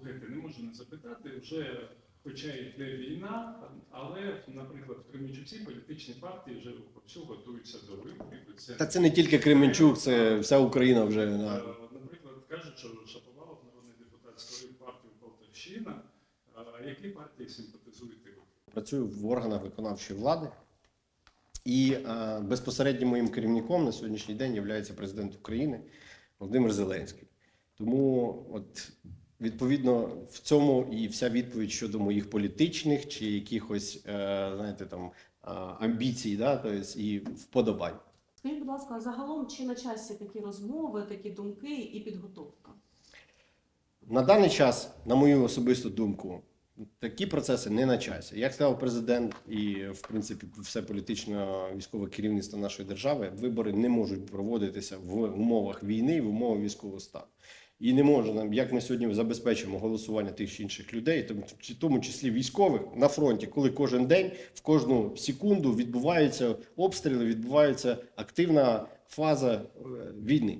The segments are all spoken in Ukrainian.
Слухайте, не можу не запитати, вже хоча йде війна, але, наприклад, в Кременчуці політичні партії вже вовсю готуються до виборів. Це, Та це не тільки Кременчук, це вся Україна вже. Да. Наприклад, кажуть, що Шаповалов, народний депутат, створив партію Полтавщина. А які партії симпатизуєте ви? Працюю в органах виконавчої влади. І е, безпосереднім моїм керівником на сьогоднішній день є президент України Володимир Зеленський. Тому, от, відповідно, в цьому і вся відповідь щодо моїх політичних чи якихось, е, знаєте, там амбіцій, да, тобто, і вподобань. Скажіть, будь ласка, загалом чи на часі такі розмови, такі думки і підготовка? На даний час, на мою особисту думку, такі процеси не на часі. Як сказав президент, і в принципі все політично військове керівництво нашої держави, вибори не можуть проводитися в умовах війни, в умовах військового стану. І не може нам, як ми сьогодні забезпечимо голосування тих чи інших людей, в тому числі військових на фронті, коли кожен день в кожну секунду відбуваються обстріли, відбувається активна фаза е, війни.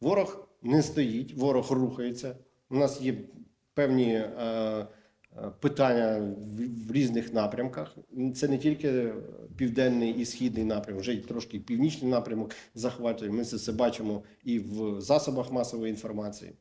Ворог не стоїть, ворог рухається. У нас є певні е, питання в, різних напрямках. Це не тільки південний і східний напрямок, вже й трошки північний напрямок захватує. Ми це бачимо і в засобах масової інформації.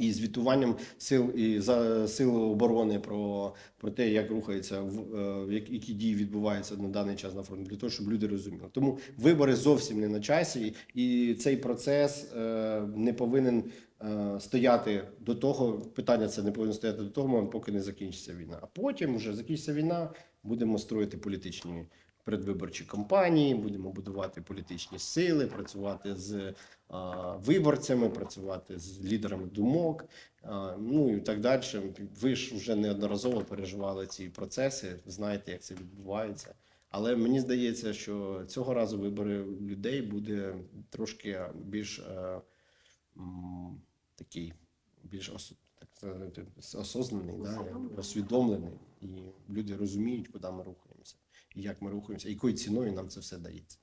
І звітуванням сил і за сил оборони про, про те, як рухається в е, як- які дії відбуваються на даний час на фронті, для того, щоб люди розуміли. Тому вибори зовсім не на часі, і цей процес е, не повинен е, стояти до того. Питання це не повинно стояти до того поки не закінчиться війна. А потім, вже закінчиться війна, будемо строїти політичні передвиборчі кампанії, будемо будувати політичні сили, працювати з а, виборцями, працювати з лідерами думок, а, ну і так далі. Ви ж вже неодноразово переживали ці процеси, знаєте, як це відбувається. Але мені здається, що цього разу вибори людей буде трошки більш е, м, такий, більш ос, так осознаний, да, Усвідомлений. усвідомлений. І люди розуміють, куди ми рухаємося, і як ми рухаємося, якою ціною нам це все дається.